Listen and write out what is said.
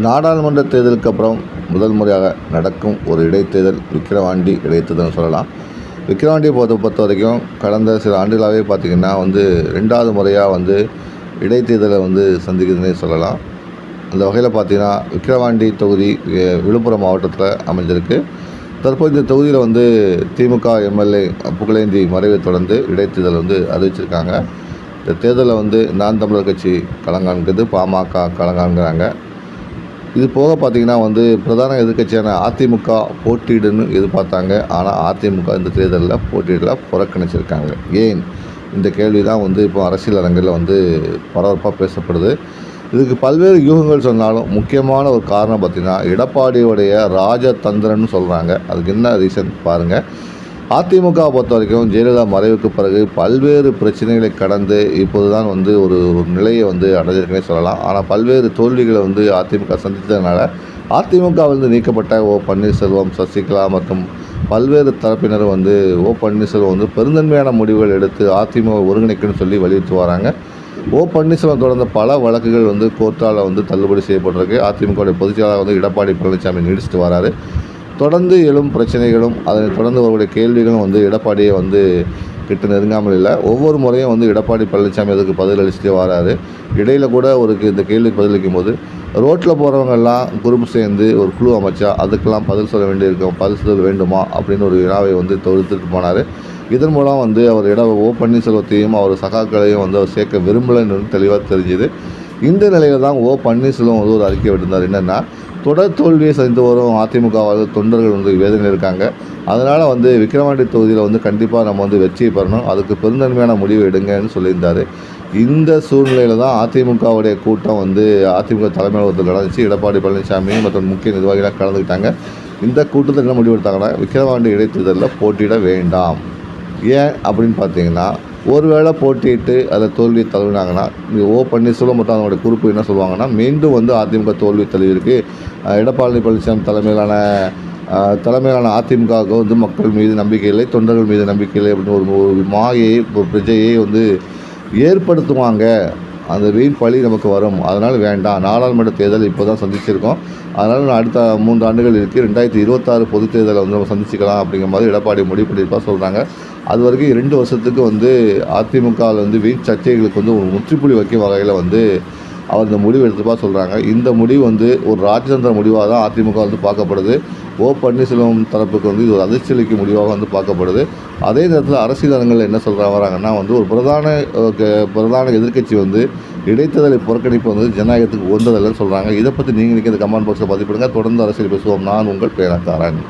நாடாளுமன்ற தேர்தலுக்கு அப்புறம் முதல் முறையாக நடக்கும் ஒரு இடைத்தேர்தல் விக்கிரவாண்டி இடைத்தேர்தல்னு சொல்லலாம். விக்கிரவாண்டியை பொறுத்த பொறுத்த வரைக்கும் கடந்த சில ஆண்டுகளாகவே பார்த்திங்கன்னா வந்து ரெண்டாவது முறையாக வந்து இடைத்தேர்தலை வந்து சந்திக்குதுன்னே சொல்லலாம். அந்த வகையில் பார்த்திங்கன்னா விக்கிரவாண்டி தொகுதி விழுப்புரம் மாவட்டத்தில் அமைஞ்சிருக்கு தற்போது இந்த தொகுதியில் வந்து திமுக எம்எல்ஏ புகழேந்தி மறைவை தொடர்ந்து இடைத்தேர்தல் வந்து அறிவிச்சிருக்காங்க. இந்த தேர்தலில் வந்து நான் தமிழர் கட்சி களங்காண்கிறது பாமக களங்காண்கிறாங்க இது போக பார்த்தீங்கன்னா வந்து பிரதான எதிர்க்கட்சியான அதிமுக போட்டியிடுன்னு எதிர்பார்த்தாங்க. ஆனால் அதிமுக இந்த தேர்தலில் போட்டியிடல புறக்கணிச்சிருக்காங்க. ஏன்? இந்த கேள்வி தான் வந்து இப்போ அரசியல் அரங்கில் வந்து பரபரப்பாக பேசப்படுது. இதுக்கு பல்வேறு யூகங்கள் சொன்னாலும் முக்கியமான ஒரு காரணம் பார்த்திங்கன்னா எடப்பாடியுடைய ராஜதந்திரன்னு சொல்கிறாங்க அதுக்கு என்ன ரீசன் பாருங்கள் அதிமுக பொறுத்த வரைக்கும் ஜெயலலிதா மறைவுக்கு பிறகு பல்வேறு பிரச்சனைகளை கடந்து இப்போது தான் வந்து ஒரு ஒரு நிலையை வந்து அடைஞ்சிருக்குன்னே சொல்லலாம். ஆனால் பல்வேறு தோல்விகளை வந்து அதிமுக சந்தித்ததுனால அதிமுகவிலிருந்து நீக்கப்பட்ட ஓ பன்னீர்செல்வம் சசிகலா மற்றும் பல்வேறு தரப்பினரும் வந்து ஓ பன்னீர்செல்வம் வந்து பெருந்தன்மையான முடிவுகள் எடுத்து அதிமுக ஒருங்கிணைக்கணும்னு சொல்லி வலியுறுத்தி வராங்க. ஓ பன்னீர்செல்வம் தொடர்ந்த பல வழக்குகள் வந்து கோர்ட்டால் வந்து தள்ளுபடி செய்யப்பட்டிருக்கு. அதிமுக பொதுச்செயலாளர் வந்து எடப்பாடி பழனிசாமி நீடிச்சிட்டு வராரு. தொடர்ந்து எழும் பிரச்சனைகளும் அதனை தொடர்ந்து அவருடைய கேள்விகளும் வந்து எடப்பாடியை வந்து கிட்ட நெருங்காமல் இல்லை. ஒவ்வொரு முறையும் வந்து எடப்பாடி பழனிசாமி அதுக்கு பதில் அளிச்சுட்டே வராரு. இடையில் கூட அவருக்கு இந்த கேள்விக்கு பதிலளிக்கும் போது ரோட்டில் போகிறவங்கெல்லாம் குரூப் சேர்ந்து ஒரு குழு அமைச்சா அதுக்கெல்லாம் பதில் சொல்ல வேண்டியிருக்கும். பதில் சொல்ல வேண்டுமா? அப்படின்னு ஒரு வினாவை வந்து தொடுத்துட்டு போனார். இதன் மூலம் வந்து அவர் இட ஓ பன்னீர்செல்வத்தையும் அவர் சகாக்களையும் வந்து அவர் சேர்க்க விரும்பலைன்னு தெளிவாக தெரிஞ்சுது. இந்த நிலையில் தான் ஓ பன்னீர்செல்வம் வந்து ஒரு அறிக்கை விட்டிருந்தார். என்னென்னா தொடர் தோல்வியை சந்தித்து வரும் அதிமுகவால் தொண்டர்கள் வந்து வேதனை இருக்காங்க. அதனால் வந்து விக்கிரவாண்டி தொகுதியில் வந்து கண்டிப்பாக நம்ம வந்து வெற்றியை பெறணும். அதுக்கு பெருந்தன்மையான முடிவு எடுங்கன்னு சொல்லியிருந்தார். இந்த சூழ்நிலையில் தான் அதிமுகவுடைய கூட்டம் வந்து அதிமுக தலைமை அலுவலகத்தில் நடந்துச்சு. எடப்பாடி பழனிசாமி மற்றும் முக்கிய நிர்வாகிகளாக கலந்துக்கிட்டாங்க. இந்த கூட்டத்தில் என்ன முடிவு எடுத்தாங்கன்னா விக்கிரவாண்டி இடைத்தேர்தலில் போட்டியிட வேண்டாம். ஏன் அப்படின்னு பார்த்தீங்கன்னா ஒருவேளை போட்டியிட்டு அதை தோல்வி தழுவினாங்கன்னா இந்த ஓ பன்னீர்செல்வம் மற்றும் அதனுடைய குறிப்பு என்ன சொல்லுவாங்கன்னா மீண்டும் வந்து அதிமுக தோல்வி தழுவிருக்கு எடப்பாடி பழனிசாமி தலைமையிலான தலைமையிலான அதிமுகவுக்கு வந்து மக்கள் மீது நம்பிக்கை இல்லை தொண்டர்கள் மீது நம்பிக்கை இல்லை அப்படின்னு ஒரு ஒரு மாயை பிரஜையை வந்து ஏற்படுத்துவாங்க. அந்த வெயில் பழி நமக்கு வரும். அதனால் வேண்டாம். நாடாளுமன்ற தேர்தல் இப்போ தான் சந்திச்சிருக்கோம். அதனால் நான் அடுத்த மூன்று ஆண்டுகள் இருக்குது ரெண்டாயிரத்தி இருபத்தாறு பொதுத் தேர்தலை வந்து நம்ம சந்திச்சிக்கலாம் அப்படிங்கிற மாதிரி எடப்பாடி முடிவு பண்ணியிருப்பா சொல்கிறாங்க அது வரைக்கும் ரெண்டு வருஷத்துக்கு வந்து அதிமுகவில் வந்து வீண் சர்ச்சைகளுக்கு வந்து ஒரு முற்றுப்புள்ளி வைக்கும் வகையில் வந்து அவர் இந்த முடிவு எடுத்துப்பா சொல்கிறாங்க இந்த முடிவு வந்து ஒரு ராஜதந்திர முடிவாக தான் அதிமுக வந்து பார்க்கப்படுது. ஓ பன்னீர்செல்வம் தரப்புக்கு வந்து இது ஒரு அதிர்ச்சியளிக்கும் முடிவாக வந்து பார்க்கப்படுது. அதே நேரத்தில் அரசியல் என்ன சொல்கிறாங்க வராங்கன்னா வந்து ஒரு பிரதான க- பிரதான எதிர்க்கட்சி வந்து இடைத்தேர்தலை புறக்கணிப்பு வந்து ஜனநாயகத்துக்கு உகந்ததில்லைன்னு சொல்கிறாங்க இதை பற்றி நீங்கள் இந்த கமெண்ட் பாக்ஸில் பதிப்பிடுங்க. தொடர்ந்து அரசியல் பேசுவோம். நான் உங்கள் பேரத்தாரன்